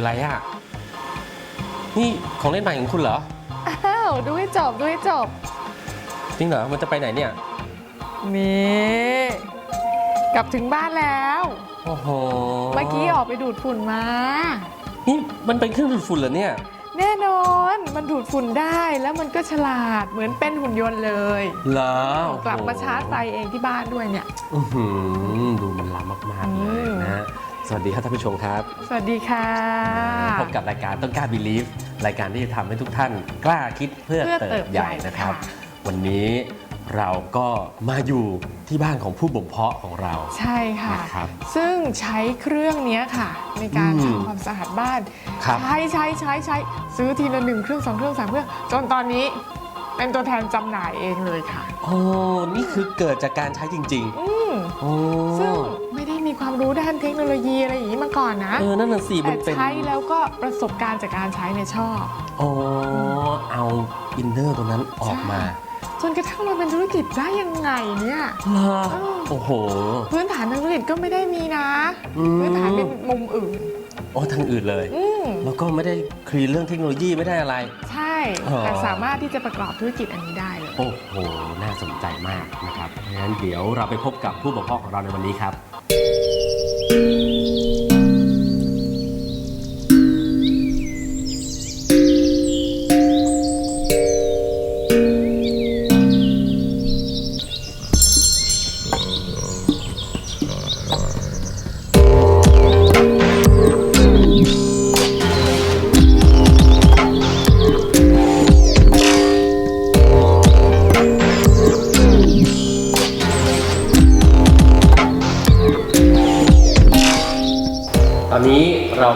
ออะไรอะนี่ของเล่นใหม่ของคุณเหรอ อ้าว ดูให้จบดูให้จบ จริงเหรอ มันจะไปไหนเนี่ย นี่กลับถึงบ้านแล้ว โอ้โหเมื่อกี้ออกไปดูดฝุ่นมา นี่มันเป็นเครื่องดูดฝุ่นเหรอเนี่ย แน่นอนมันดูดฝุ่นได้แล้วมันก็ฉลาดเหมือนเป็นหุ่นยนต์เลยเหรอกลับมาชาร์จไฟเองที่บ้านด้วยเนี่ย อื้อหือดูมันล้ำมาก ๆ เลยนะ สวัสดีครับท่านผู้ชมครับ สวัสดีค่ะ พบกับรายการต้นกล้า believe รายการที่จะทำให้ทุกท่านกล้าคิดเพื่อเพื่อเติเติบบใหญ่ใหญ่นะครับ ค่ะวันนี้เราก็มาอยู่ที่บ้านของผู้บ่มเพาะของเรา ใช่ค่ะ นะครับซึ่งใช้เครื่องเนี้ยค่ะ ในการอืมทำความสะอาดบ้าน ครับ ใช้ใช้ใช้ใช้ซื้อทีละหนึ่งเครื่องสองเครื่องสามเครื่อง จนตอนนี้เป็นตัวแทนจำหน่ายเองเลยค่ะ โอ้นี่คือเกิดจากการใช้จริงอืมๆโอ้ซึ่งไม่ได้มีความรู้ด้านเทคโนโลยีอะไรอย่างนี้มาก่อนนะเออนั่นน่ะสิมัแต่นเป็นใช้แล้วก็ประสบการณ์จากการใช้เนี่ยชอบ อ๋อเอาอินเนอร์ตัวนั้นออกมาจนกระทั่งมาเป็นธุรกิจได้ยังไงเนี่ย เหรอเออ โอ้โห พื้นฐานทางธุรกิจก็ไม่ได้มีนะ อืม พื้นฐานเป็นมุมอื่น โอ้ทางอื่นเลย อืมแล้วก็ไม่ได้คลีนเรื่องเทคโนโลยีไม่ได้อะไร ใช่ อ๋อ แต่สามารถที่จะประกอบธุรกิจอันนี้ได้เลย โอ้โห น่าสนใจมากนะครับงั้นเดี๋ยวเราไปพบกับผู้บ่มเพาะของเราในวันนี้ครับ ต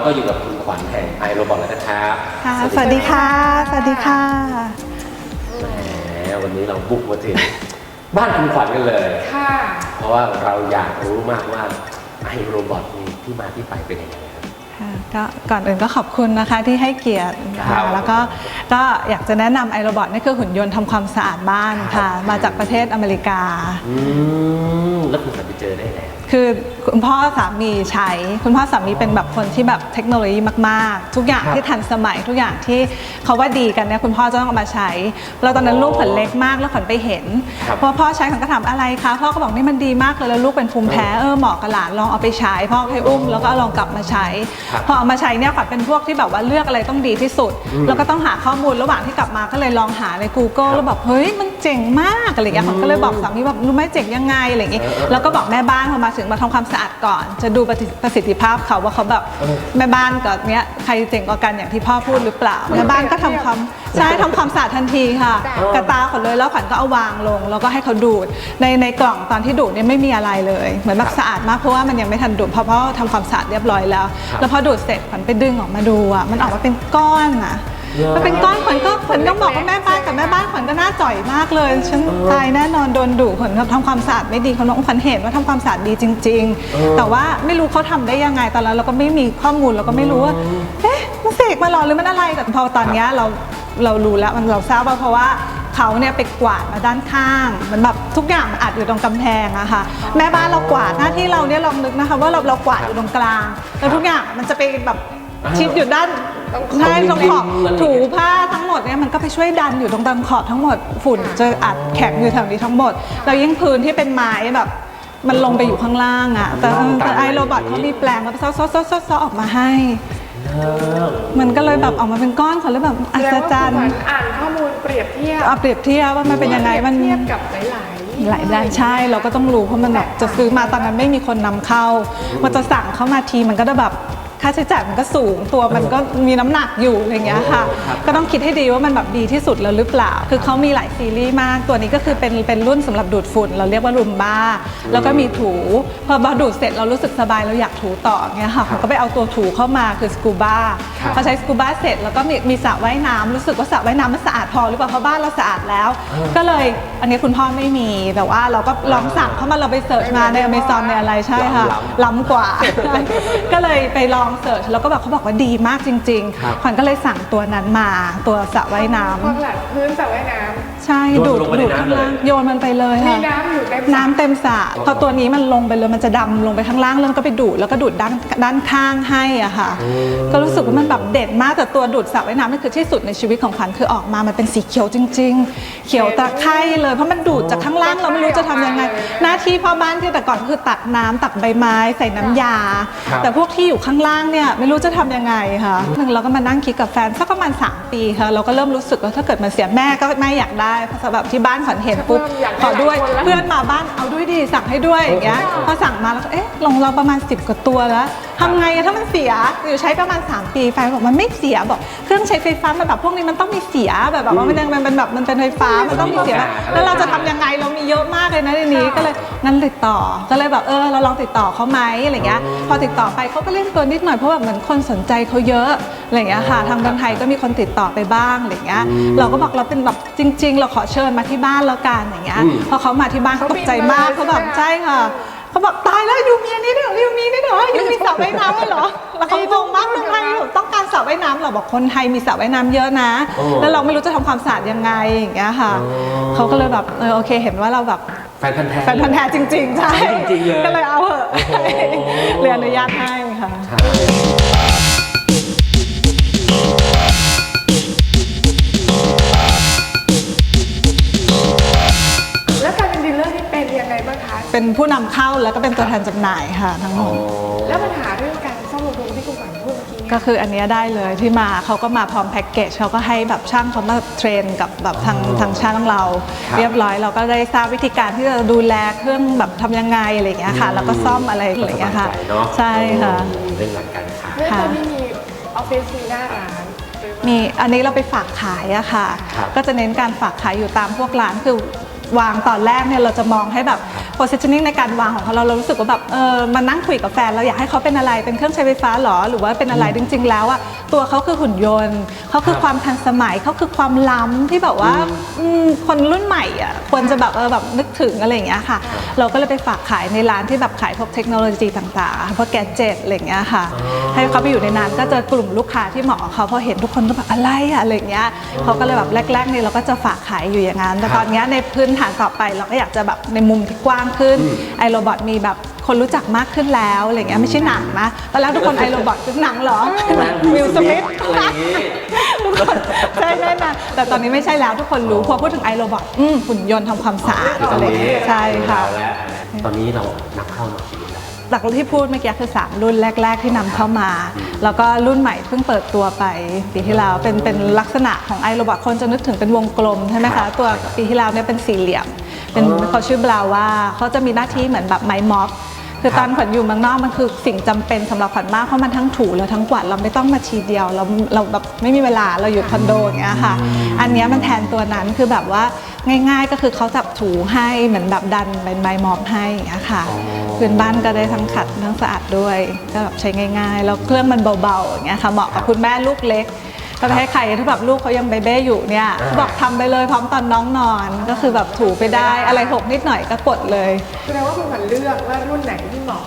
ก็อยู่กับคุณขวัญแห่งไอโรบอทแล้วนะครับค่ะสวัสดีค่ะ สวัสดีค่ะแหมวันนี้เราบุกมาถึงบ้านคุณขวัญกันเลย ค่ะ เพราะว่าเราอยากรู้มากว่าไอโรบอทมีที่มาที่ไปเป็นยังไงครับ ค่ะก็ก่อนอื่นก็ขอบคุณนะคะที่ให้เกียรติครับค่ะแล้วก็ก็อยากจะแนะนำไอโรบอทนี่คือหุ่นยนต์ทำความสะอาดบ้านครัค่ะบมาจากประเทศอเมริกา อืมแล้วคุณขวัญไปเจอได้ไง คือคุณพ่อสามีใช้ คุณพ่อสามีเป็นแบบคนที่แบบเทคโนโลยีมากๆ ทุกอย่างครับที่ทันสมัยทุกอย่างที่เขาว่าดีกันเนี่ยคุณพ่อจะต้องเอามาใช้แล้วตอนนั้นลูกขวัญเล็กมากแล้วขวัญไปเห็นครับพอพ่อใช้ขวัญก็ถามอะไรคะพ่อก็บอกนี่มันดีมากเลยแล้วลูกเป็นภูมิแพ้เออเหมาะกับหลานลองเอาไปใช้พ่อให้อุ้มแล้วก็เอาลองกลับมาใช้ครับพอเอามาใช้เนี่ยขวัญเป็นพวกที่แบบว่าเลือกอะไรต้องดีที่สุดอืมแล้วก็ต้องหาข้อมูลระหว่างที่กลับมาก็เลยลองหาใน Google ครับแล้วแบบเฮ้ยมันเจ๋งมากอะไรอย่างเงี้ยขวัญก็เลยบอกสามีว่ารู้ไหมเจ๋งยังไงอะไรอย่างเงี้ยเออเออแล้วก็บอกแม่บ้านพอมาถึงมาทำความสะอาดก่อน จะดูประสิทธิประสิทธิภาพเขาว่าเขาแบบเออแม่บ้านกับเนี้ยใครเจ๋งกว่ากันอย่างที่พ่อพูดหรือเปล่าแม่บ้านก็ทำความใช่ทำความสะอาดทันทีค่ะเออกระตาขนเลยแล้วขวัญก็เอาวางลง แล้วก็ให้เขาดูดในในกล่องตอนที่ดูดเนี่ยไม่มีอะไรเลย เหมือนแบบสะอาดมากเพราะว่ามันยังไม่ทันดูดเพราะพ่อทำความสะอาดเรียบร้อยแล้วครับแล้วพอดูดเสร็จขวัญไปดึงออกมาดูอะมันออกมาเป็นก้อนอะเหรอ มันเป็นก้อนขวัญก็ขวัญก็บอกว่าแม่บ้านกับแม่บ้านขวัญก็น่าจ่อยมากเลยฉันเออตายแน่นอนโดนดุขวัญทำความสะอาดไม่ดีเขาน้องขวัญเห็นว่าทำความสะอาดดีจริงเออๆแต่ว่าไม่รู้เขาทำได้ยังไงตอนนั้นเราก็ไม่มีข้อมูลเราก็ไม่รู้ว่าอืมเอ๊ะมันเสกมาหรอหรือมันอะไรแต่พอตอนเนี้ยเราเรารู้แล้วมันเราทราบว่าเพราะว่าเขาเนี่ยไปกวาดมาด้านข้างเหมันแบบทุกอย่างมันอัดอยู่ตรงกำแพงอะค่ะแม่บ้านเรากวาดหน้าที่เราเนี่ยลองนึกนะคะว่าเราเรากวาดอยู่ตรงกลาง แล้วทุกอย่างมันจะไปแบบชิดอยู่ด้าน ใช่ตรงขอบมันถูผ้าทั้งหมดเนี่ยมันก็ไปช่วยดันอยู่ตรงตามขอบทั้งหมดฝุ่นจะอัดแข็งอยู่แถวนี้ทั้งหมด แล้วยิ่งพื้นที่เป็นไม้แบบมันลงไปอยู่ข้างล่างอะแต่มันแต่ตามไอไปโรบอทอย่างนี้เขามีแปลงแล้วซอสซอสซอสซอสออกมาให้เออมันก็เลยแบบออกมาเป็นก้อนเขาเลยแบบอัศจรรย์แสดงว่าคุณขวัญอ่านข้อมูลเปรียบเทียบเอาเปรียบเทียบว่ามันเป็นยังไงมันเทียบกับหลายๆหลายด้านใช่เราก็ต้องรู้เพราะมันแบบจะซื้อมาตอนนั้นไม่มีคนนำเข้ามันจะสั่งเข้ามาทีมันก็จะแบบ ค่าใช้จ่ายมันก็สูงตัวมันก็มีน้ำหนักอยู่อะไรอย่างเงี้ยค่ะครับก็ต้องคิดให้ดีว่ามันแบบดีที่สุดแล้วหรือเปล่า คือเขามีหลายซีรีส์มาก ตัวนี้ก็คือเป็นเป็นรุ่นสำหรับดูดฝุ่น เราเรียกว่ารุมบ้า แล้วก็มีถู พอมาดูดเสร็จเรารู้สึกสบายเราอยากถูต่อเงี้ยค่ะผมก็ไปเอาตัวถูเข้ามาคือสกูบ้าครับพอใช้สกูบ้าเสร็จแล้วก็มีมีสระว่ายน้ำรู้สึกว่าสระว่ายน้ำมันสะอาดพอหรือเปล่าเพราะบ้านเราสะอาดแล้ว ก็เลยอันนี้คุณพ่อไม่มีแต่ว่าเราก็ลองสั่งเข้ามาเราไปเสิร์ชมาในอเมซอนในอะไรใช่ค่ะล้ำล้ำกว่า ก็เลยไปลององเสิร์ชแล้วก็แบบเขาบอกว่าดีมากจริงครับๆขวัญก็เลยสั่งตัวนั้นมาตัวสระว่ายน้ำความหลัดพื้นสระว่ายน้ ใช่โยนดูดลงไปในดูดน้ำข้างเลย ล่างโยนมันไปเลยำมีค่ะน้ำอยู่เต็มสระน้ำเต็มสระพอตัวนี้มันลงไปเลยมันจะดำลงไปข้างล่างแล้วมันก็ไปดูดแล้วก็ดูดด้านด้านข้างให้อะค่ะ ก็รู้สึกว่ามันแบบเด็ดมากแต่ตัวดูดสระว่ายน้ำนี่คือที่สุดในชีวิตของขวัญคือออกมามันเป็นสีเขียวจริง ๆ เขียวตะไคร่เลยเพราะมันดูดจากข้างล่างเราไม่รู้จะทำยังไง หน้าที่พ่อบ้านที่แต่ก่อนก็คือตักน้ำตักใบไม้ใส่น้ำยา ครับ แต่พวกที่อยู่ข้างล่างเนี่ยไม่รู้จะทำยังไงค่ะหนึ่งเราก็มานั่งคิดกับแฟนสักประมาณ3ปีค่ะเราก็เริ่มรู้สึกว่าถ้าเกิดมันเสียแม่ก็แม่อยากได้เพราะสำหรับที่บ้านขวัญเห็นปุ๊บขอด้วยเพื่อนมาบ้านเอาด้วยดีสั่งให้ด้วยอย่างเงี้ยพอสั่งมาแล้วก็เอ๊ะลงเราประมาณ 10กว่าตัวแล้วทำไงอะถ้ามันเสียอยู่ใช้ประมาณ 3 ปีแฟนบอกมันไม่เสียบอกเครื่องใช้ไฟฟ้ามันแบบพวกนี้มันต้องมีเสียแบบแบบว่ามันยังมันเป็นแบบมันเป็นไฟฟ้ามันต้องมีเสีย แล้วเราจะทำยังไงเรามีเยอะมากเลยนะในนี้ก็เลยงั้นติดต่อก็เลยแบบเออเราลองติดต่อเขาไหมอะไรเงี้ยพอติดต่อไปเขาก็เล่นตัวนิดหน่อยเพราะแบบเหมือนคนสนใจเขาเยอะอะไรเงี้ยค่ะทางเมืองไทยก็มีคนติดต่อไปบ้างอะไรเงี้ยเราก็บอกเราเป็นแบบจริง ๆ เราขอเชิญมาที่บ้านแล้วกันอย่างเงี้ยอืมพอเขามาที่บ้านเขาตกใจมากเขาแบบใช่ค่ะ เขาบอกตายแล้วยูมีอันนี้ด้วยเหรอยูมีนี่ด้วยเหรอยูมีสระว่ายน้ำด้วยเหรอแล้วเขางงมากเมืองไทยต้องการสระว่ายน้ำเหรอบอกคนไทยมีสระว่ายน้ำเยอะนะ โอ้แล้วเราไม่รู้จะทำความสะอาดยังไงอย่างเงี้ยค่ะอ๋อเขาก็เลยแบบเออโอเค เห็นว่าเราแบบแฟนพันธ์แท้ แฟนพันธ์แท้จริง ๆ ใช่จริงๆเลยก็เลยเอาเหอะโอ้โห เลยอนุญาตให้ค่ะใช่แเป็นผู้นำเข้าแล้วก็เป็นตัวแทนจำหน่ายค่ะทั้งหมอ๋อดแล้วปัญหาเรื่องการซ่อมบำรุงที่คุณขวัญพูดเมื่อกี้เนี่ยก็คืออันเนี้ยได้เลยที่มาเขาก็มาพร้อมแพ็กเกจเขาก็ให้แบบช่างเขามาเทรนกับแบบทางทางช่างเรา ครับเรียบร้อยเราก็ได้ทราบวิธีการที่จะดูแลเครื่องแบบทำยังไงอะไรอย่างเงี้ยค่ะ แล้วก็ซ่อมอะไรอะไรอย่างเงี้ยค่ะ สบายใจเนาะใช่ค่ะโอ้เรื่องหลักการขายเรื่องค่ะตอนนี้มีออฟฟิศมีหน้าร้านหรือว่ามีอันนี้เราไปฝากขายอะค่ะครับก็จะเน้นการฝากขายอยู่ตามพวกร้านคือวางตอนแรกเนี่ยเราจะมองให้แบบ positioning ในการวางของเขาเราเรารู้สึกว่าแบบเออมานั่งคุยกับแฟนเราอยากให้เขาเป็นอะไรเป็นเครื่องใช้ไฟฟ้าหรอ หรือว่าเป็นอะไรจริง ๆ แล้วอะตัวเขาคือหุ่นยนต์เขาคือครับความทันสมัยเขาคือความล้ำที่แบบว่าอืมคนรุ่นใหม่อะควรจะแบบเออแบบนึกถึงอะไรอย่างเงี้ยค่ะ เราก็เลยไปฝากขายในร้านที่แบบขายพวกเทคโนโลยีต่างๆพวกแกดเจ็ตอะไรอย่างเงี้ยค่ะอ๋อให้เขาไปอยู่ในนั้นก็เจอกลุ่มลูกค้าที่เหมาะกับเขาพอเห็นทุกคนก็แบบอะไรอะอะไรอย่างเงี้ยเขาก็เลยแบบแรกๆเนี่ยเราก็จะฝากขายอยู่อย่างนั้นแต่ครับตอนเนี้ยในพื้นฐานต่อไปเราก็อยากจะแบบในมุมที่กว้างขึ้นอืมไอโรบอทมีแบบ คนรู้จักมากขึ้นแล้วอะไรอย่างเงี้ยไม่ใช่หนังนะตอนแรกทุกคนไอโรบอทคือหนังเหรอวิลสมิธอะไรอย่างงี้ทุกคนใช่แน่นอนแต่ตอนนี้ไม่ใช่แล้วทุกคนรู้พอพูดถึงไอโรบอทอืมหุ่นยนต์ทำความสะอาดอะไรอย่างเงี้ยใช่ค่ะแล้วตอนนี้เรานำเข้ามากี่รุ่นแล้วจากที่พูดเมื่อกี้คือ 3 รุ่นแรก ๆ ที่นำเข้ามา แล้วก็รุ่นใหม่เพิ่งเปิดตัวไปปีที่แล้วเป็นเป็นลักษณะของไอโรบอทคนจะนึกถึงเป็นวงกลมใช่ไหมครัคะบตัวปีที่แล้วเนี่ยเป็นสี่เหลี่ยม เป็นอ๋อเขาชื่อบลาว่าเขาจะมีหน้าที่เหมือนแบบไม้ม็อบ คือครับตอนขวัญอยู่เมืองนอกมันคือสิ่งจำเป็นสำหรับขวัญมากเพราะมันทั้งถูแล้วทั้งกวาดเราไม่ต้องมาทีเดียวเราเราแบบไม่มีเวลาเราอยู่คอนโดอย่างเงี้ยค่ะ อันเนี้ยมันแทนตัวนั้นคือแบบว่าง่าย ๆ ก็คือเขาจับถูให้เหมือนแบบดันเป็นไม้ม็อบให้อย่างเงี้ยค่ะอ๋อพื้นบ้านก็ได้ทั้งขัดทั้งสะอาดด้วย ก็แบบใช้ง่าย ๆ แล้วเครื่องมันเบาๆอย่างเงี้ยค่ะเหมาะกับคุณแม่ลูกเล็ก ก็ไปให้ใครที่แบบลูกเขายังเบเบ้อยู่เนี่ยอ่าบอกทำไปเลยพร้อมตอนน้องนอน ก็คือแบบถูไปได้อะไรหกนิดหน่อยก็กดเลยแสดงว่าคุณขวัญเลือกว่ารุ่นไหนที่เหมาะ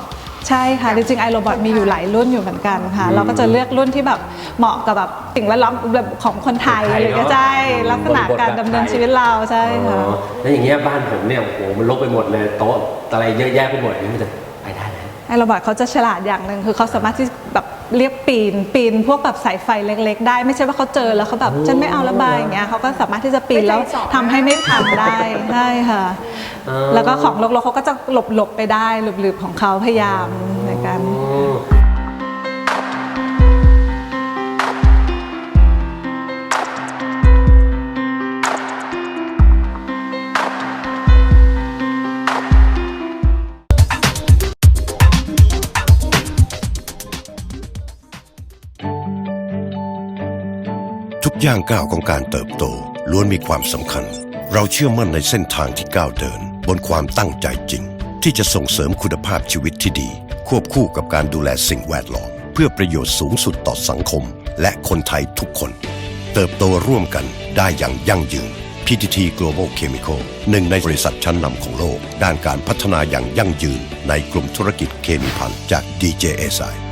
ใช่ค่ะ จริงๆไอโรบอทมีอยู่หลายรุ่นอยู่เหมือนกันค่ะ เราก็จะเลือกรุ่นที่แบบเหมาะกับแบบสิ่งแวดล้อมแบบของคนไทยคนไทยอะไรก็เนอะใช่ลักษณะการดำเนินชีวิตเราใช่ค่ะอ๋อแล้วอย่างเงี้ยบ้านผมเนี่ยโอ้โหมันลกไปหมดเลยโต๊ะอะไรเยอะแยะไปหมดนี่มันจะ ไปได้ไหมไอโรบอทเขาจะฉลาดอย่างหนึ่งคือเขาสามารถที่แบบเรียกปีน ปีนพวกแบบสายไฟเล็ก ๆ ได้ ไม่ใช่ว่าเขาเจอแล้วเขาแบบฉันไม่เอาระบายอย่างเงี้ยเขาก็สามารถที่จะปีนแล้วไม่ใจสอบนะทำให้ไม่ทันได้ใช่ค่ะ แล้วก็ของลกๆเขาก็จะหลบๆไปได้หลบๆของเขาพยายามในการ ย่างก้าวของการเติบโตล้วนมีความสำคัญ เราเชื่อมั่นในเส้นทางที่ก้าวเดิน บนความตั้งใจจริง ที่จะส่งเสริมคุณภาพชีวิตที่ดี ควบคู่กับการดูแลสิ่งแวดล้อม เพื่อประโยชน์สูงสุดต่อสังคม และคนไทยทุกคน เติบโตร่วมกันได้อย่างยั่งยืน PTT Global Chemical หนึ่งในบริษัทชั้นนำของโลก ด้านการพัฒนาอย่างยั่งยืนในกลุ่มธุรกิจเคมีภัณฑ์จาก DJSI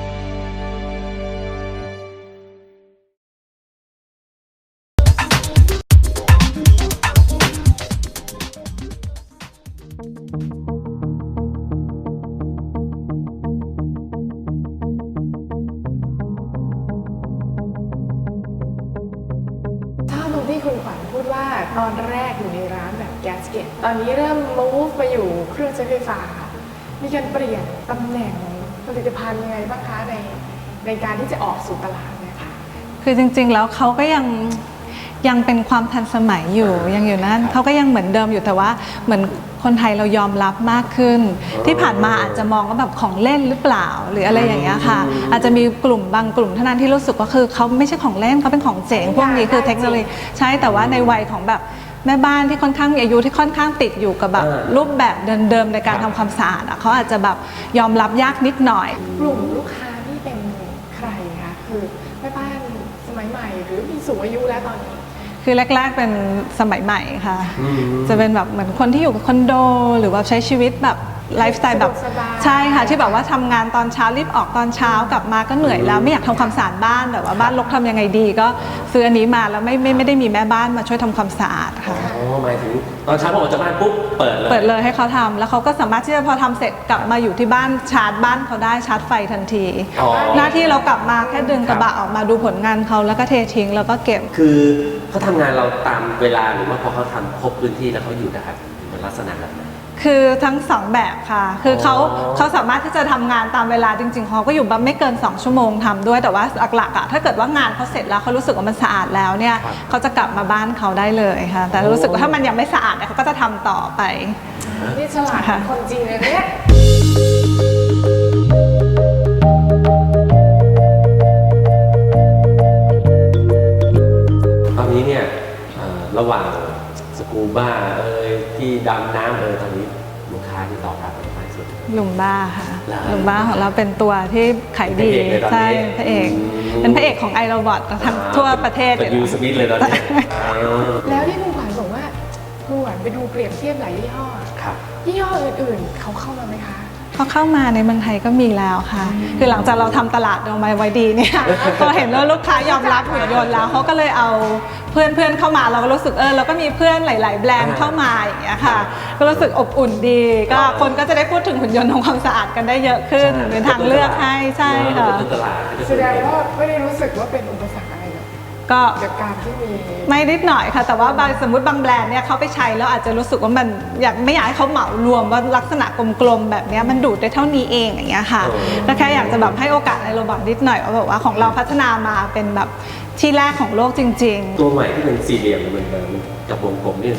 ในการที่จะออกสู่ตลาดเนี่ยค่ะ คือจริงๆแล้วเขาก็ยังยังเป็นความทันสมัยอยู่ยังอยู่นั่นเขาก็ยังเหมือนเดิมอยู่แต่ว่าเหมือนคนไทยเรายอมรับมากขึ้น ที่ผ่านมาอาจจะมองว่าแบบของเล่นหรือเปล่าหรืออะไรอย่างเงี้ยค่ะ อาจจะมีกลุ่มบางกลุ่มเท่านั้นที่รู้สึกว่าคือเขาไม่ใช่ของเล่นเขาเป็นของเจ๋งพวกนี้คือเทคโนโลยีใช่แต่ว่าในวัยของแบบแม่บ้านที่ค่อนข้างมีอายุที่ค่อนข้างติดอยู่กับแบบอ่ารูปแบบเดิมๆในการครัทำบความสะอาดอะเขาอาจจะแบบยอมรับยากนิดหน่อย กลุ่มลูกค้านี่เป็นใครคะคือแม่บ้านสมัยใหม่ หรือมี สูงอายุแล้วตอนนี้ คือแรก ๆ เป็นสมัยใหม่ค่ะอืมจะเป็นแบบเหมือนคนที่อยู่กับคอนโด หรือว่าใช้ชีวิตแบบ ไลฟ์สไตล์แบบสบายๆใช่ค่ะ ที่แบบว่าทำงานตอนเช้ารีบออกตอนเช้ากลับมาก็เหนื่อยแล้วไม่อยากทำความสะอาดบ้านแต่ว่าบ้านรกทำยังไงดีก็ซื้ออันนี้มาแล้วไม่ไม่ไม่ได้มีแม่บ้านมาช่วยทำความสะอาดค่ะ อ๋อหมายถึงตอนเช้าพอออกจากบ้านปุ๊บเปิดเลย เปิดเลยให้เขาทำแล้วเขาก็สามารถที่จะพอทำเสร็จกลับมาอยู่ที่บ้านชาร์จบ้านเขาได้ชาร์จไฟทันที อ๋อ หน้าที่เรากลับมาแค่ดึงกระบะออกมาดูผลงานเขาแล้วก็เททิ้งแล้วก็เก็บ คือเขาทำงานเราตามเวลาหรือว่าพอเขาทำครบพื้นที่แล้วเขาอยู่ได้เป็นลักษณะแบบไหน คือทั้งสองแบบค่ะ คือเขาอ๋อเขาสามารถที่จะทำงานตามเวลาจริงๆเขาก็อยู่แบบไม่เกิน 2 ชั่วโมงทำด้วย แต่ว่าหลักๆอะถ้าเกิดว่างานเขาเสร็จแล้วเขารู้สึกว่ามันสะอาดแล้วเนี่ยครับเขาจะกลับมาบ้านเขาได้เลยค่ะ แต่รู้สึกว่าถ้ามันยังไม่สะอาดเนี่ยเขาก็จะทำต่อไป นี่ฉลาดค่ะคนจริงเลยเนี่ยตอนนี้เนี่ยเอ่อระหว่าง สกูบ้าเอ่ยที่ดำน้ำเอ่ยตอนนี้ลูกค้าที่ตอบรับเป็นมากที่สุด ลุมบ้าค่ะเหรอลุมบ้าของเราเป็นตัวที่ขายดีเป็นพระเอกเลยตอนนี้ใช่พระเอก อืม เป็นพระเอกของไอโรบอททั้งทั่วประเทศเป็นเลยยูสมิธเลยตอนนี้อ๋อแล้วที่คุณขวัญบอกว่าคุณขวัญไปดูเปรียบเทียบหลายยี่ห้อ ครับ ยี่ห้ออื่นๆ เขาเข้ามาไหมคะ เขาเข้ามาในเมืองไทยก็มีแล้วค่ะ คือหลังจากเราทำตลาดออกมาไว้ดีเนี่ย พอเห็นว่าลูกค้ายอมรับหุ่นยนต์แล้วเขาก็เลยเอาเพื่อนเพื่อนๆเข้ามาเราก็รู้สึกเออเราก็มีเพื่อนหลาย ๆ แบรนด์เข้ามาอย่างเงี้ยค่ะ ก็รู้สึกอบอุ่นดี ก็คนก็จะได้พูดถึงหุ่นยนต์ทำความสะอาดกันได้เยอะขึ้นเป็นทางเลือกให้ใช่ค่ะเป็นตลาดแสดงว่าไม่ได้รู้สึกว่าเป็นอุปสรรค อะไรหรอกก็กับการที่มีไม่นิดหน่อยค่ะ แต่ว่าบางสมมติบางแบรนด์เนี่ยเขาไปใช้แล้วอาจจะรู้สึกว่ามันอยากไม่อยากให้เขาเหมารวมว่าลักษณะกลมๆแบบเนี้ยมันดูดได้เท่านี้เองอย่างเงี้ยค่ะโอ้ก็แค่อยากจะแบบให้โอกาสในโรบอทนิดหน่อยว่าแบบว่าของเราพัฒนามาเป็นแบบที่แรกของโลกจริง ๆ ตัวใหม่ที่เป็นสี่เหลี่ยมเหมือนเดิมกับวงกลมนี่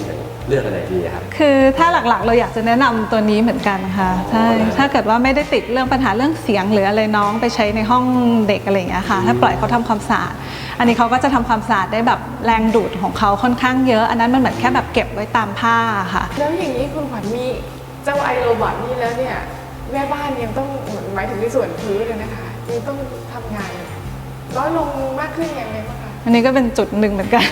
เลือกอะไรดีครับ คือถ้าหลักๆเราอยากจะแนะนำตัวนี้เหมือนกันค่ะ ใช่อ๋อถ้าเกิดว่าไม่ได้ติดเรื่องปัญหาเรื่องเสียงหรืออะไรน้องไปใช้ในห้องเด็กอะไรอย่างเงี้ยค่ะ ถ้าปล่อยเขาทำความสะอาด อันนี้เขาก็จะทำความสะอาดได้แบบแรงดูดของเขาค่อนข้างเยอะ อันนั้นมันเหมือนแค่แบบเก็บไว้ตามผ้าค่ะ แล้วอย่างนี้คุณขวัญมีเจ้าไอโรบอทนี่แล้วเนี่ยแม่บ้านยังต้องหมายถึงในส่วนพื้นเลยนะคะยังต้องทำงานน้อยลงมากขึ้นยังไงบ้างคะ อันนี้ก็เป็นจุดหนึ่งเหมือนกัน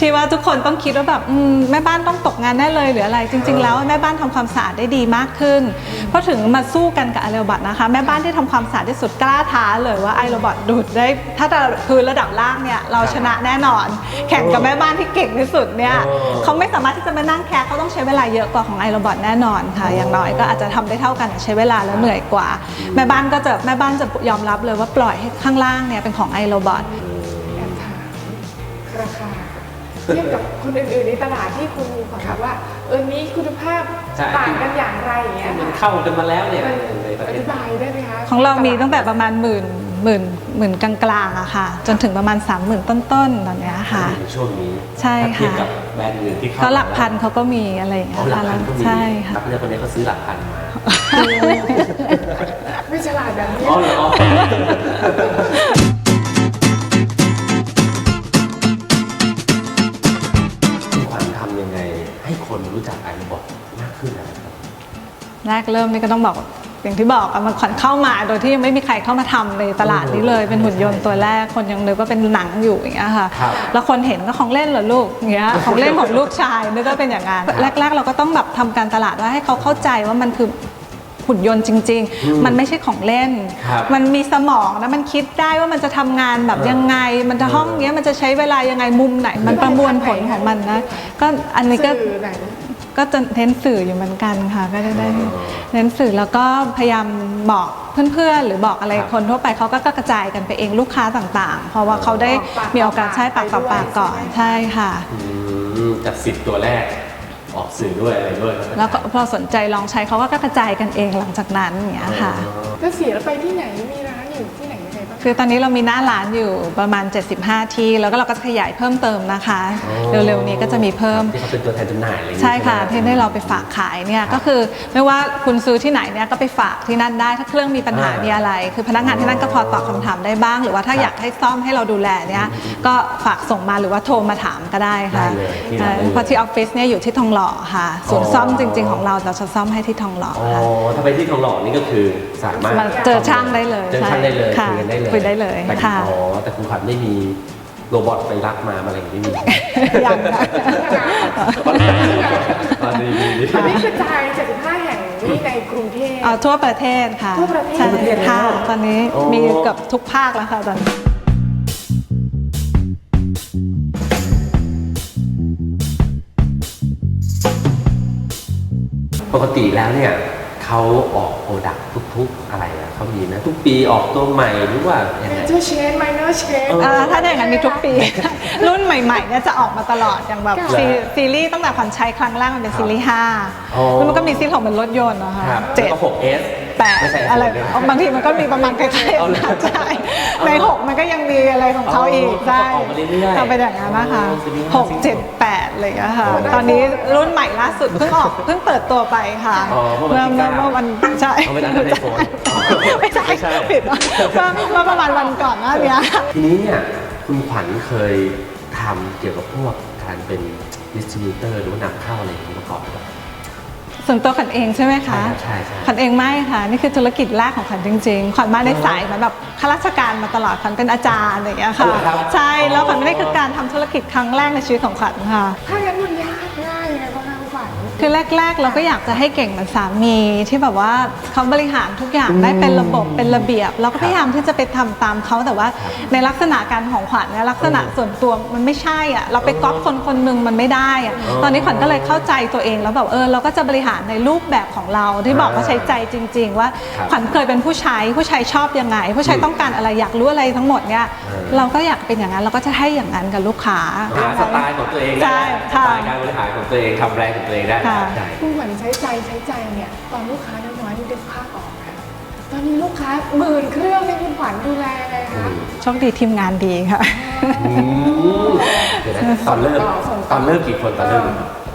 ที่ว่าทุกคนต้องคิดว่าแบบอืมแม่บ้านต้องตกงานแน่เลยหรืออะไรจริง ๆ แล้วแม่บ้านทำความสะอาดได้ดีมากขึ้น เพราะถึงมาสู้กันกับไอโรบอทนะคะ แม่บ้านที่ทำความสะอาดที่สุดกล้าท้าเลยว่าไอโรบอทดูดได้ ถ้าจะคือระดับล่างเนี่ยเราชนะแน่นอน แข่งกับแม่บ้านที่เก่งที่สุดเนี่ยอ๋อเขาไม่สามารถที่จะมานั่งแคร์เขาต้องใช้เวลาเยอะกว่าของไอโรบอทแน่นอนค่ะ อย่างน้อยก็อาจจะทำได้เท่ากันแต่ใช้เวลาแล้วเหนื่อยกว่า แม่บ้านก็จะแม่บ้านจะยอมรับเลยว่าปล่อยให้ข้างล่างเนี่ยเป็นของไอโรบอทแอบถาม ราคาเทียบกับคนอื่นๆในตลาดที่คุณขวัญบอกว่า เออนี้คุณภาพใช่ต่างกันอย่างไรอย่างเงี้ยมันค่ะเข้ากันมาแล้วเนี่ยมันในประอเทศธิบายได้ไหมคะของเรามีตั้งแต่ประมาณหมื่นหมื่นหมื่นกลางๆอะค่ะ จนถึงประมาณ 3 0,000 ต้นๆตอนเนี้ยค่ะในช่วงนี้ใช่ถ้าเทียบค่ะกับแบรนด์อื่นที่เข้าก็หลักพันมาเขาก็มีอะไรอย่างอ๋เงี้อยหลักพันก็มีใช่ค่ะนักเรียนคนนี้เขาซื้อหลักพันมาไม่ฉลาดแบบนี้อ๋อเหรอ แรกเริ่มนี่ก็ต้องบอกอย่างที่บอกอะมันขวัญเข้ามาโดยที่ยังไม่มีใครเข้ามาทำในตลาดนี้เลย เป็นหุ่นยนต์ตัวแรกคนยังนึกว่าเป็นหนังอยู่อย่างเงี้ยค่ะครับแล้วคนเห็นก็ของเล่นเหรอลูกอย่างเงี้ยของเล่นของลูกชายนึกว่าเป็นอย่างนั้นแรก ๆ เราก็ต้องแบบทำการตลาดว่าให้เขาเข้าใจว่ามันคือหุ่นยนต์จริงอืมๆมันไม่ใช่ของเล่นครับมันมีสมองนะมันคิดได้ว่ามันจะทำงานแบบเออยังไง มันจะห้องเนี้ยมันจะใช้เวลายังไงมุมไหน มันประมวลผลของมันนะ ก็อันนี้ก็สื่อไหน ก็จะเน้นสื่ออยู่เหมือนกันค่ะ ก็ได้ได้อ๋อเน้นสื่อแล้วก็พยายามบอกเพื่อนๆ หรือบอกอะไรครับคนทั่วไปเขาก็กระจายกันไปเองลูกค้าต่างๆ เพราะว่าเขาได้ออกปากมีโอกาสต่อปากใช้ปากต่อปากไปด้วยก่อนใช่ไหมใช่ค่ะอืมมจากสิบตัวแรกออกสื่อด้วยอะไรด้วยแล้วก็พอสนใจลองใช้เขาก็กระจายกันเองหลังจากนั้นอย่างเงี้ยค่ะจะเสียแล้วไปที่ไหนมี คือตอนนี้เรามีหน้าร้านอยู่ประมาณ 75 ที่ แล้วก็เราก็จะขยายเพิ่มเติมนะคะ เร็วๆนี้ก็จะมีเพิ่มที่เขาเป็นตัวแทนจำหน่ายอะไรอย่างงี้ใช่ค่ะไหมที่ได้เราไปฝากขายเนี่ยก็คือไม่ว่าคุณซื้อที่ไหนเนี่ยก็ไปฝากที่นั่นได้ถ้าเครื่องมีปัญหาอ่ามีมีอะไร คือพนักงานที่นั่นก็พอตอบคำถามได้บ้าง หรือว่าถ้าครับอยากให้ซ่อมให้เราดูแลเนี่ยก็ฝากส่งมาหรือว่าโทรมาถามก็ได้ค่ะได้เลยที่ไหนเอ่อได้เลย เพราะที่ออฟฟิศเนี่ยอยู่ที่ทองหล่อค่ะส่วนอ๋อซ่อมจริง ๆของเราเราจะซ่อมให้ที่ทองหล่ออ๋อค่ะ ถ้าไปที่ทองหล่อนี่ก็คือสามารถมาเจอช่างได้เลยเจอช่างได้เลยค่ะคุยกันได้เลยคุยได้เลยแต่ค่ะ อ๋อแต่คุณขวัญไม่มีโรบอทไปรับมาอะไรอย่างนี้ไม่มียังนะตอนนี้มี อันนี้กระจาย 75 แห่งนี่ในกรุงเทพ เอาทั่วประเทศค่ะทั่วประเทศ ใช่ทั่วประเทศเลยค่ะเหรอตอนนี้โอ้ มีเกือบทุกภาคแล้วค่ะตอนนี้ปกติแล้วเนี่ยเขาออกโปรดักต์ทุกๆอะไรอะ เขามีนะ ทุกปีออกตัวใหม่หรือว่ายังเมไงเจอร์เชนไมเนอร์เชนเอออ่าถ้าอย่างนั้นมีทุกปี รุ่นใหม่ๆเนี่ยจะออกมาตลอดอย่างแบบค่ะ ซีซีรีส์ตั้งแต่ขวัญใช้ครั้งแรกมันเป็นซีรีส์ห้าอ๋อ แล้วมันก็มีซีรีส์ของเป็นรถยนต์นะคะครับเจ็ด แล้วก็ 6S แปดไม่ใช่อะไร6ด้วยนะเอาบางทีมันก็มีประมาณใกล้ๆเอาเหรอกันใช่เอาในหกมันก็ยังมีอะไรของเขาอีกอ๋อใช่เขาก็ออกมาเรื่อยๆทำไปอย่างนั้นนะคะอ๋อซีรีส์หกเจ็ดแปดอะไรอย่างเงี้ยค่ะโอ้ตอนนี้รุ่นใหม่ล่าสุดเพิ่งออกเพิ่งเปิดตัวไปค่ะอ๋อเมื่อวันที่เมื่อเก้าเมื่อวันใช่เอาไม่ได้ในโฟนไม่ใช่ไม่ใช่ผิดเมื่อเมื่อประมาณวันก่อนหน้าเนี้ยทีนี้เนี่ยคุณขวัญเคยทำเกี่ยวกับพวกการเป็นดิสติบิวเตอร์หรือว่านำเข้าอะไรอย่างนี้มาก่อนหรือเปล่า ส่วนตัวขวัญเองใช่ไหมคะใช่ใช่ขวัญเองไม่ค่ะ นี่คือธุรกิจแรกของขวัญจริง ๆขวัญมาในสายเหมือนแบบข้าราชการมาตลอดขวัญเป็นอาจารย์อะไรอย่างเงี้ยอ๋อค่ะเหรอครับใช่แล้วขวัญอ๋อไม่ได้คือการทำธุรกิจครั้งแรกในชีวิตของขวัญค่ะ ถ้างั้นมันยากง่ายยังไงบ้างคะ คุณขวัญคือแรก ๆ เราก็อยากจะให้เก่งเหมือนสามีที่แบบว่าเขาบริหารทุกอย่างอืมได้เป็นระบบเป็นระเบียบ เราก็ครับพยายามที่จะไปทำตามเขาแต่ว่าครับในลักษณะการของขวัญเนี่ยลักษณะเออส่วนตัวมันไม่ใช่อะเราไปก๊อปคนคนหนึ่งมันไม่ได้อะเออตอนนี้ขวัญก็เลยเข้าใจตัวเองแล้วแบบเออเราก็จะบริหารในรูปแบบของเราที่บอกว่าใช้ใจจริง ๆ ว่าครับขวัญเคยเป็นผู้ใช้ผู้ใช้ชอบยังไง ผู้ใช้อืมต้องการอะไรอยากรู้อะไรทั้งหมดเนี่ยเออเราก็อยากเป็นอย่างนั้นเราก็จะให้อย่างนั้นกับลูกค้าหาสไตล์ของตัวเองใช่ได้สค่ะไตล์การบริหารของตัวเองทำแบรนด์ของตัวเองได้ค่ะใช่คุณขวัญใช้ใจใช้ใจเนี่ยตอนลูกค้าน้อยๆนี่ดึกภาพออกค่ะตอนนี้ลูกค้าหมื่นเครื่องนี่คุณขวัญดูแลไงคะโชคดีทีมงานดีค่ะ อืมเดี๋ยวนะตอนเริ่มตอนเริ่มกี่คนตอนเริ่ม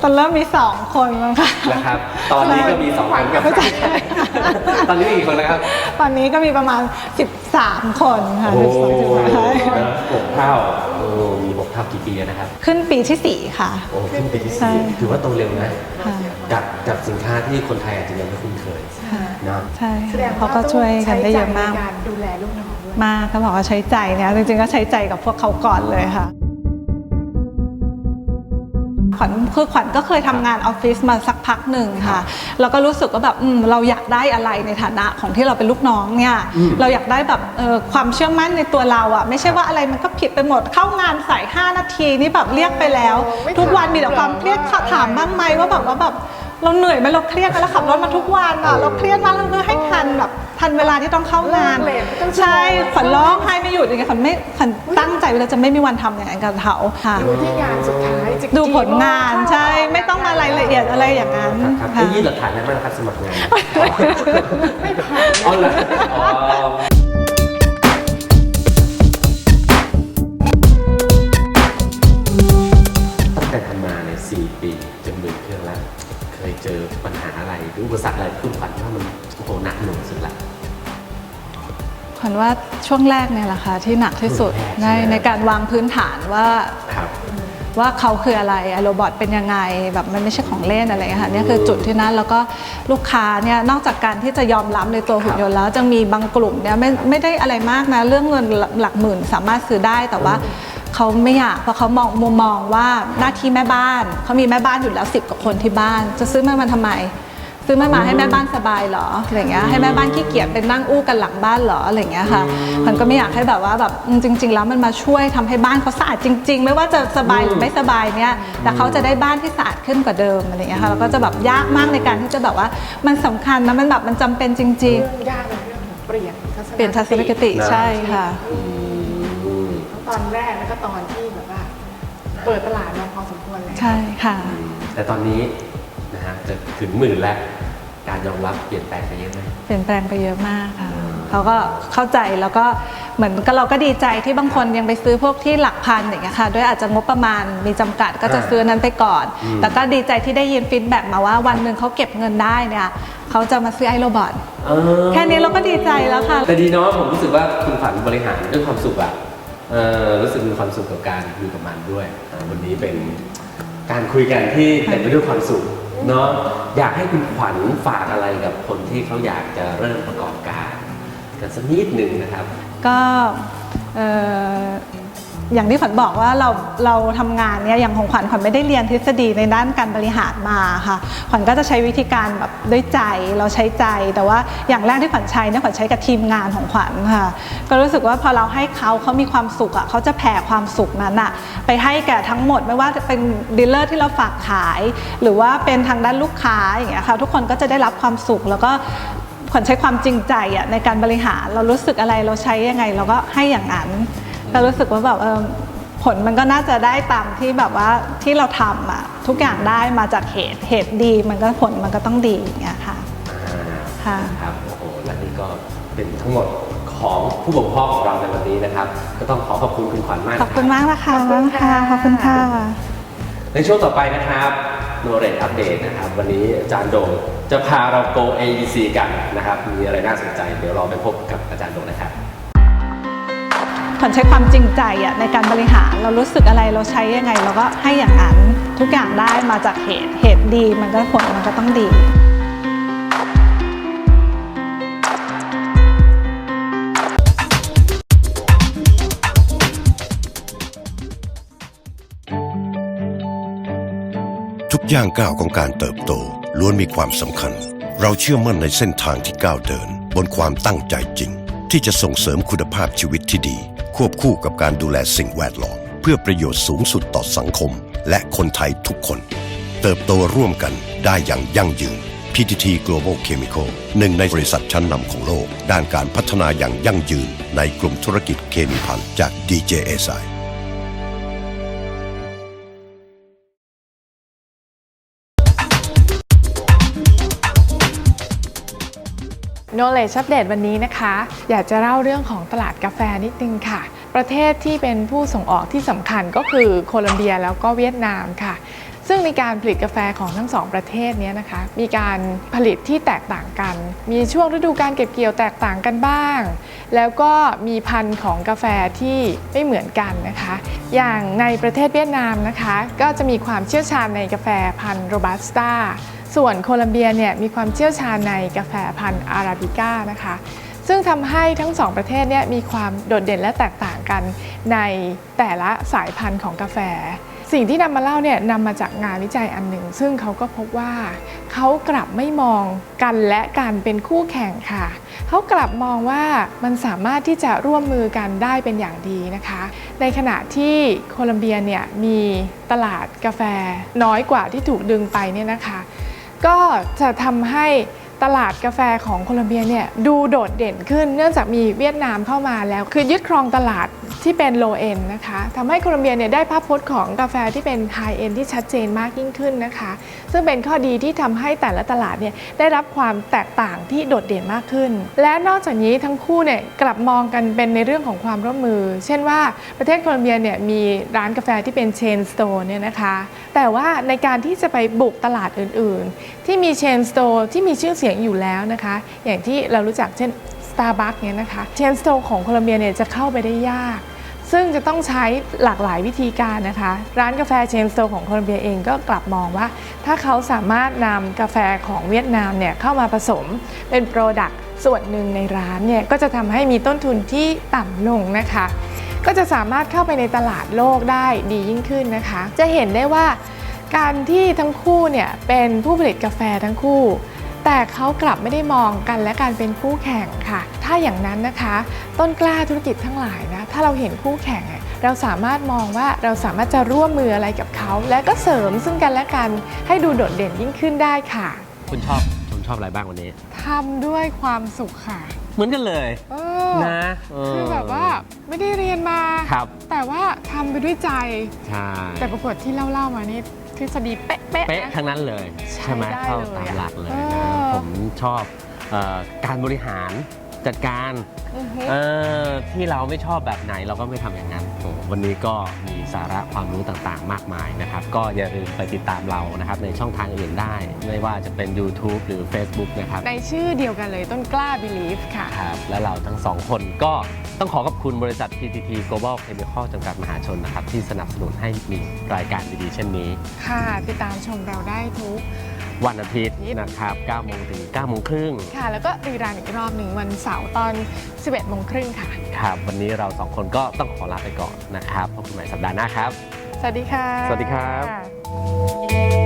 ตอนเริ่มมีสองคนมั้งค่ะ นะครับ ตอนนี้ก็มีสองคนครับไม่ใช่ตอนนี้มีกี่คนแล้วครับ ตอนนี้ก็มีประมาณ 13 คนค่ะโอ้โห12นะหกเท่าโอ้มีหกเท่ากี่ปีแล้วนะครับ ขึ้นปีที่4 ค่ะ โอ้ขึ้นปีที่ใช่สี่ถือว่าโตเร็วนะค่ะกับกับสินค้าที่คนไทยอาจจะยังไม่คุ้นเคยเนาะใช่แสดงเขาก็ช่วยกันได้เยอะมากใช้ใจในการดูแลลูกน้องด้วย มากเขาบอกว่าใช้ใจเนี่ยจริงๆก็ใช้ใจกับพวกเขาก่อนเลยค่ะ ขวัญคือขวัญก็เคยทำงานออฟฟิศมาสักพักหนึ่งค่ะ แล้วก็รู้สึกว่าแบบอืมเราอยากได้อะไรในฐานะของที่เราเป็นลูกน้องเนี่ยอืมเราอยากได้แบบเอ่อความเชื่อมั่นในตัวเราอะไม่ใช่ว่าอะไรมันก็ผิดไปหมดเข้างานสาย5นาทีนี่แบบเรียกไปแล้วไม่ถามทุกวันมีแต่ความเครียดค่ะถามบ้างไหมว่าแบบว่าแบบ เราเหนื่อยไหมเราเครียดไหมเราขับรถมาทุกวันอะเราเครียดมากเราเพื่อให้ทันแบบทันเวลาที่ต้องเข้างานเลิกเลทไม่ต้องชั่วโมงใช่ขวัญร้องไห้ไม่หยุดอย่างเงี้ยขวัญไม่ขวัญตั้งใจว่าจะไม่มีวันทำอย่างนั้นกับเขาค่ะ ดูที่งานสุดท้ายจะดูผลงานใช่ไม่ต้องมารายละเอียดอะไรอย่างนั้นครับค่ะไอ้ยื่นหลักฐานอะไรบ้างครับสมัครงานไม่ผ่าน อ๋อเหรออ๋อ วัญว่าช่วงแรกเนี่ยแหละค่ะที่หนักที่สุดช่วงในแรกใช่ไหมในการวางพื้นฐานว่าครับว่าเขาคืออะไรอะโรบอทเป็นยังไงแบบมันไม่ใช่ของเล่นอะไรอย่างเงี้ยค่ะเนี่ยคือจุดที่นั้นแล้วก็ลูกค้าเนี่ยนอกจากการที่จะยอมรับในตัวหุ่นยนต์แล้วจะมีบางกลุ่มเนี่ยไม่ไม่ได้อะไรมากนะเรื่องเงินหลักหมื่นสามารถซื้อได้แต่ว่าเขาไม่อยากเพราะเขามองมุมมองว่าหน้าที่แม่บ้านเขามีแม่บ้านอยู่แล้วสิบกว่าคนที่บ้าน จะซื้อมันมาทำไม ซื้อมามาให้แม่บ้านสบายเหรออะไรอย่างเงี้ยให้แม่บ้านขี้เกียจเป็นนั่งอู้กันหลังบ้านเหรออะไรอย่างเงี้ยค่ะมันก็ไม่อยากให้แบบว่าแบบอืมจริง ๆ แล้วมันมาช่วยทำให้บ้านเขาสะอาดจริง ๆ ไม่ว่าจะสบายหรือไม่สบายเนี่ยแต่เขาจะได้บ้านที่สะอาดขึ้นกว่าเดิมอะไรอย่างเงี้ยค่ะแล้วก็จะแบบยากมากในการที่จะแบบว่ามันสำคัญนะมันแบบมันจำเป็นจริงเรื่องยากในเรื่องของเปลี่ยนทัศนๆเปลี่ยนทัศนคตินะใช่ค่ะอืมทั้งตอนแรกแล้วก็ตอนที่แบบว่า เปิดตลาดมาพอสมควรควรเลยใช่ค่ะ แต่ตอนนี้นะฮะ จะถึงหมื่นแล้ว การยอมรับเปลี่ยนแปลงไปเยอะไหม เปลี่ยนแปลงไปเยอะมากค่ะเขาก็เข้าใจแล้วก็เหมือนก็เราก็ดีใจที่บางคนยังไปซื้อพวกที่หลักพันอย่างเงี้ยค่ะด้วยอาจจะงบประมาณมีจำกัดก็จะอ่าซื้อนั้นไปก่อน อืม แต่ก็ดีใจที่ได้ยินฟีดแบ็กมาว่าวันหนึ่งเขาเก็บเงินได้เนี่ยเขาจะมาซื้อไอโรบอท เออแค่นี้เราก็ดีใจแล้วค่ะ แต่ดีเนาะผมรู้สึกว่าคุณฝันบริหารด้วยความสุขอะเออรู้สึกมีความสุขกับการอยู่กับมันด้วยอ่าวันนี้เป็นการคุยกันที่เต็มไปด้วยความสุข เนาะอยากให้คุณขวัญฝากอะไรกับคนที่เขาอยากจะเริ่มประกอบการ กันสักนิดหนึ่งนะครับ ก็เอ่อ อย่างที่ขวัญบอกว่าเราเราทำงานเนี่ยอย่างของขวัญขวัญไม่ได้เรียนทฤษฎีในด้านการบริหารมาค่ะขวัญก็จะใช้วิธีการแบบด้วยใจเราใช้ใจ แต่ว่าอย่างแรกที่ขวัญใช้เนี่ยขวัญใช้กับทีมงานของขวัญค่ะก็รู้สึกว่าพอเราให้เขาเขามีความสุขอะเขาจะแผ่ความสุขนั้นอะไปให้แก่ทั้งหมดไม่ว่าจะเป็นดีลเลอร์ที่เราฝากขาย หรือว่าเป็นทางด้านลูกค้าอย่างเงี้ยค่ะทุกคนก็จะได้รับความสุขแล้วก็ขวัญใช้ความจริงใจอะในการบริหารเรารู้สึกอะไรเราใช้ยังไง เราก็ให้อย่างนั้น เรารู้สึกว่าแบบเออผลมันก็น่าจะได้ตามที่แบบว่าที่เราทำอะทุกอย่างได้มาจากเหตุเหตุดีมันก็ผลมันก็ต้องดีอย่างเงี้ยค่ะ ค่ะ ครับโอ้โหและนี่ก็เป็นทั้งหมดของผู้บกพร่องของเราในวันนี้นะครับ ก็ต้องขอขอบคุณคุณขวัญมากขอบคุณนะมากนะคะขอบคุณค่ะขอบคุณค่ะในช่วงต่อไปนะครับโนเรตอัปเดตนะครับ วันนี้อาจารย์โดงจะพาเรา go AEC กันนะครับ มีอะไรน่าสนใจ เดี๋ยวเราไปพบกับอาจารย์โดงนะครับ ขวัญใช้ความจริงใจอะในการบริหารเรารู้สึกอะไรเราใช้ยังไง เราก็ให้อย่างนั้นทุกอย่างได้มาจากเหตุเหตุดีมันก็ผลมันก็ต้องดีทุกย่างก้าวของการเติบโตล้วนมีความสำคัญ เราเชื่อมั่นในเส้นทางที่ก้าวเดิน บนความตั้งใจจริง ที่จะส่งเสริมคุณภาพชีวิตที่ดี ควบคู่กับการดูแลสิ่งแวดล้อม เพื่อประโยชน์สูงสุดต่อสังคม และคนไทยทุกคน เติบโตร่วมกันได้อย่างยั่งยืน PTT Global Chemical หนึ่งในบริษัทชั้นนำของโลก ด้านการพัฒนาอย่างยั่งยืนในกลุ่มธุรกิจเคมีภัณฑ์จาก DJSI Knowledge Update วันนี้นะคะ อยากจะเล่าเรื่องของตลาดกาแฟนิดนึงค่ะ ประเทศที่เป็นผู้ส่งออกที่สำคัญก็คือโคลัมเบียแล้วก็เวียดนามค่ะซึ่งในการผลิตกาแฟของทั้งสองประเทศนี้นะคะ มีการผลิตที่แตกต่างกัน มีช่วงฤดูการเก็บเกี่ยวแตกต่างกันบ้าง แล้วก็มีพันธุ์ของกาแฟที่ไม่เหมือนกันนะคะ อย่างในประเทศเวียดนามนะคะ ก็จะมีความเชี่ยวชาญในกาแฟพันธุ์โรบัสต้า ส่วนโคลัมเบียเนี่ยมีความเชี่ยวชาญในกาแฟพันธุ์อาราบิก้านะคะ ซึ่งทำให้ทั้งสองประเทศเนี่ยมีความโดดเด่นและแตกต่างกันในแต่ละสายพันธุ์ของกาแฟ สิ่งที่นำมาเล่าเนี่ยนำมาจากงานวิจัยอันหนึ่ง ซึ่งเขาก็พบว่าเขากลับไม่มองกันและกันเป็นคู่แข่งค่ะ เขากลับมองว่ามันสามารถที่จะร่วมมือกันได้เป็นอย่างดีนะคะ ในขณะที่โคลัมเบียเนี่ยมีตลาดกาแฟน้อยกว่าที่ถูกดึงไปเนี่ยนะคะ ก็จะทำให้ ตลาดกาแฟของโคลัมเบียเนี่ยดูโดดเด่นขึ้น เนื่องจากมีเวียดนามเข้ามาแล้ว คือยึดครองตลาดที่เป็นโลเอนนะคะทำให้โคลัมเบียเนี่ยได้ภาพพจน์ของกาแฟที่เป็นไฮเอนที่ชัดเจนมากยิ่งขึ้นนะคะ ซึ่งเป็นข้อดีที่ทำให้แต่ละตลาดเนี่ยได้รับความแตกต่างที่โดดเด่นมากขึ้น และนอกจากนี้ทั้งคู่เนี่ยกลับมองกันเป็นในเรื่องของความร่วมมือ เช่นว่าประเทศโคลัมเบียเนี่ยมีร้านกาแฟที่เป็นเชนสโตร์เนี่ยนะคะ แต่ว่าในการที่จะไปบุกตลาดอื่น ๆ ที่มีเชนสโตร์ที่มีชื่อเสียงอยู่แล้วนะคะ อย่างที่เรารู้จักเช่น Starbucks เนี่ยนะคะเชนสโตของโคลัมเบียเนี่ยจะเข้าไปได้ยาก ซึ่งจะต้องใช้หลากหลายวิธีการนะคะ ร้านกาแฟเชนสโตของโคลัมเบียเองก็กลับมองว่า ถ้าเขาสามารถนำกาแฟของเวียดนามเนี่ยเข้ามาผสมเป็นโปรดักต์ส่วนหนึ่งในร้านเนี่ยก็จะทำให้มีต้นทุนที่ต่ำลงนะคะ ก็จะสามารถเข้าไปในตลาดโลกได้ดียิ่งขึ้นนะคะ จะเห็นได้ว่าการที่ทั้งคู่เนี่ยเป็นผู้ผลิตกาแฟทั้งคู่ แต่เขากลับไม่ได้มองกันและการเป็นคู่แข่งค่ะ ถ้าอย่างนั้นนะคะ ต้นกล้าธุรกิจทั้งหลายนะ ถ้าเราเห็นคู่แข่งอะเราสามารถมองว่าเราสามารถจะร่วมมืออะไรกับเขา และก็เสริมซึ่งกันและกัน ให้ดูโดดเด่นยิ่งขึ้นได้ค่ะ คุณชอบคุณชอบอะไรบ้างวันนี้ทำด้วยความสุขค่ะ เหมือนกันเลยเออนะเคือแบบว่าไม่ได้เรียนมาครับแต่ว่าทำไปด้วยใจ ใช่ แต่ปรากฏที่เล่าๆมานี่ท ฤษฎีเป๊ะๆเป๊ะนะ ทั้งนั้นเลย ใช้ใช่ไหมได้เข้าเลยตามอะหลักเลยเอนะอผมชอบเออการบริหารจัดการอือฮึเออที่เราไม่ชอบแบบไหนเราก็ไม่ทำอย่างนั้นโอ้วันนี้ก็มีสาระความรู้ต่างๆ มากมายนะครับ ก็อย่าลืมไปติดตามเรานะครับในช่องทางอื่นได้ ไม่ว่าจะเป็น YouTube หรือ Facebook นะครับในชื่อเดียวกันเลยต้นกล้า believe ค่ะ ครับและเราทั้งสองคนก็ ต้องขอขอบคุณบริษัท PTT Global Chemical จำกัดมหาชนนะครับ ที่สนับสนุนให้มีรายการดีๆ เช่นนี้ ค่ะ ติดตามชมเราได้ทุก วันอาทิตย์นะครับ9โมงถึง9โมงครึ่งค่ะ แล้วก็รีรันอีกรอบหนึ่งวันเสาร์ตอน 11โมงครึ่งค่ะ ครับ วันนี้เราสองคนก็ต้องขอลาไปก่อนนะครับพบกันใหม่สัปดาห์หน้าครับ สวัสดีค่ะ สวัสดีครับบ